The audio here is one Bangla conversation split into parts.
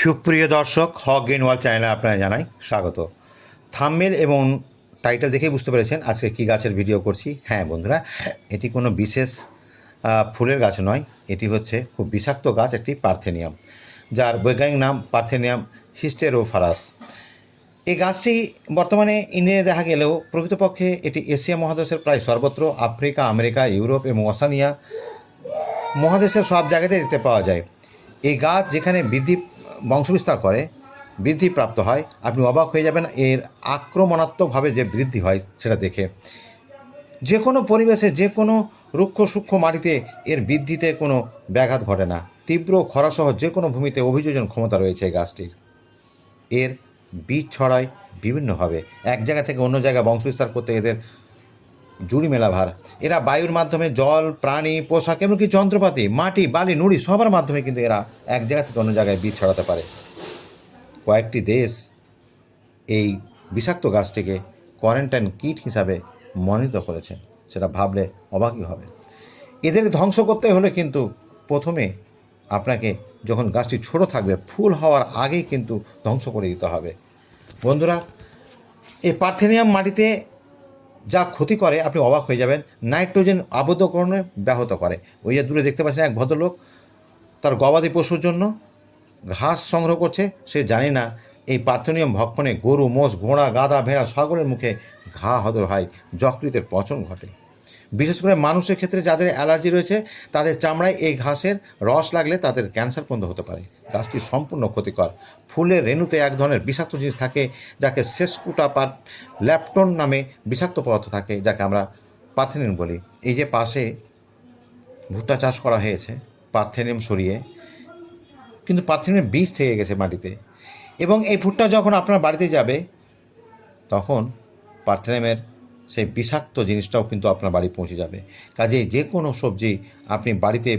সুপ্রিয় দর্শক, হক গ্রিন ওয়াল চ্যানেলে আপনারা জানাই স্বাগত। থাম্মেল এবং টাইটেল দেখেই বুঝতে পেরেছেন আজকে কী গাছের ভিডিও করছি। হ্যাঁ বন্ধুরা, এটি কোনো বিশেষ ফুলের গাছ নয়, এটি হচ্ছে খুব বিষাক্ত গাছ, একটি পার্থেনিয়াম, যার বৈজ্ঞানিক নাম পার্থেনিয়াম হিস্টেরোফারাস। এই গাছটি বর্তমানে ইন্ডিয়ায় দেখা গেলেও প্রকৃতপক্ষে এটি এশিয়া মহাদেশের প্রায় সর্বত্র আফ্রিকা, আমেরিকা, ইউরোপ এবং ওসানিয়া মহাদেশের সব জায়গাতে দেখতে পাওয়া যায়। এই গাছ যেখানে বৃদ্ধি বংশবিস্তার করে, বৃদ্ধি প্রাপ্ত হয়। আপনি অবাক হয়ে যাবেন, এর আক্রমণাত্মকভাবে যে বৃদ্ধি হয় সেটা দেখে। যে কোনো পরিবেশে, যে কোনো রুক্ষ সূক্ষ্ম মাটিতে এর বৃদ্ধিতে কোনো ব্যাঘাত ঘটে না। তীব্র খরাসহ যে কোনো ভূমিতে অভিযোজন ক্ষমতা রয়েছে এই গাছটির। এর বীজ ছড়ায় বিভিন্নভাবে। এক জায়গা থেকে অন্য জায়গায় বংশবিস্তার করতে এদের জুড়ি মেলা ভার এরা বায়ুর মাধ্যমে জল, প্রাণী, পোশাক এমনকি যন্ত্রপাতি, মাটি, বালি, নুড়ি সবার মাধ্যমে কিন্তু এরা এক জায়গা থেকে অন্য জায়গায় বীজ ছড়াতে পারে। কয়েকটি দেশ এই বিষাক্ত গাছটিকে কোয়ারেন্টাইন কিট হিসাবে মনোনীত করেছে। সেটা ভাবলে অবাকই হবে। এদের ধ্বংস করতে হলে কিন্তু প্রথমে আপনাকে যখন গাছটি ছোট থাকবে, ফুল হওয়ার আগেই কিন্তু ধ্বংস করে দিতে হবে। বন্ধুরা, এই পার্থেনিয়াম মাটিতে যা ক্ষতি করে, আপনি অবাক হয়ে যাবেন। নাইট্রোজেন আবদ্ধকরণে ব্যাহত করে। ওই যে দূরে দেখতে পাচ্ছেন এক ভদ্রলোক, তার গবাদি পশুর জন্য ঘাস সংগ্রহ করছে। সে জানে না, এই পার্থনিয়ম ভক্ষণে গরু, মোষ, ঘোড়া গাদা ভেড়া সকলের মুখে ঘা হদর হয়। যকৃতের পচন ঘটে। বিশেষ করে মানুষের ক্ষেত্রে যাদের অ্যালার্জি রয়েছে, তাদের চামড়ায় এই ঘাসের রস লাগলে তাদের ক্যান্সার পর্যন্ত হতে পারে। গাছটি সম্পূর্ণ ক্ষতিকর। ফুলের রেণুতে এক ধরনের বিষাক্ত জিনিস থাকে, যাকে সেসকুটা পার ল্যাপটন নামে বিষাক্ত পদার্থ থাকে, যাকে আমরা পার্থেনিয়াম বলি। এই যে পাশে ভুট্টা চাষ করা হয়েছে, পার্থেনিয়াম সরিয়ে, কিন্তু পার্থেনিয়াম বীজ থেকে গেছে মাটিতে। এবং এই ভুট্টা যখন আপনার বাড়িতে যাবে, তখন পার্থেনিয়ামের সেই বিষাক্ত জিনিসটাও কিন্তু আপনার বাড়ি পৌঁছে যাবে। কাজেই যে কোনো সবজি আপনি বাড়িতে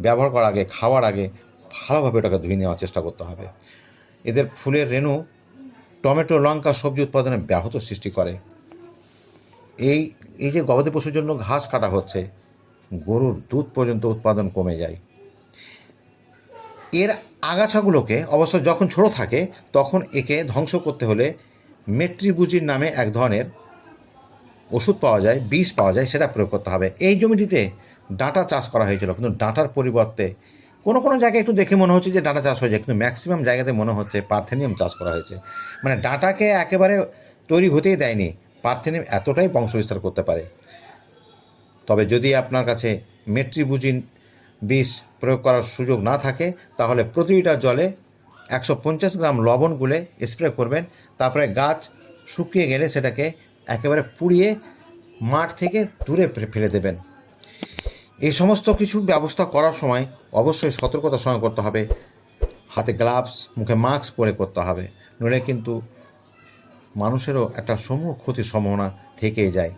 ব্যবহার করার আগে, খাওয়ার আগে ভালোভাবে ওটাকে ধুয়ে নেওয়ার চেষ্টা করতে হবে। এদের ফুলের রেণু টমেটো, লঙ্কা সবজি উৎপাদনে ব্যাহত সৃষ্টি করে। এই এই যে গবাদি পশুর জন্য ঘাস কাটা হচ্ছে, গরুর দুধ পর্যন্ত উৎপাদন কমে যায়। এর আগাছাগুলোকে অবশ্য যখন ছোট থাকে, তখন একে ধ্বংস করতে হলে মেট্রিবুজির নামে এক ধরনের ওষুধ পাওয়া যায়, বীজ পাওয়া যায়, সেটা প্রয়োগ করতে হবে। এই জমিটিতে ডাঁটা চাষ করা হয়েছিল, কিন্তু ডাঁটার পরিবর্তে কোনো কোনো জায়গায় একটু দেখে মনে হচ্ছে যে ডাঁটা চাষ হয়েছে, কিন্তু ম্যাক্সিমাম জায়গাতে মনে হচ্ছে পার্থেনিয়াম চাষ করা হয়েছে। মানে ডাঁটাকে একেবারে তৈরি হতেই দেয়নি, পার্থেনিয়াম এতটাই বংশবিস্তার করতে পারে। তবে যদি আপনার কাছে মেট্রিবুজিন বিষ প্রয়োগ করার সুযোগ না থাকে, তাহলে প্রতি লিটার জলে একশো পঞ্চাশ গ্রাম লবণ গুলে স্প্রে করবেন, তারপরে গাছ শুকিয়ে গেলে সেটাকে একেবারে পুড়িয়ে মাঠ থেকে দূরে ফেলে দেবেন। এই সমস্ত কিছু ব্যবস্থা করার সময় অবশ্যই সতর্কতার সঙ্গে করতে হবে। হাতে গ্লাভস মুখে মাস্ক পরে করতে হবে। নইলে কিন্তু মানুষেরও একটা সমূহ ক্ষতির সম্ভাবনা থেকেই যায়।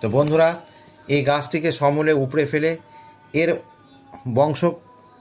তো বন্ধুরা, এই গাছটিকে সমূলে উপড়ে ফেলে এর বংশ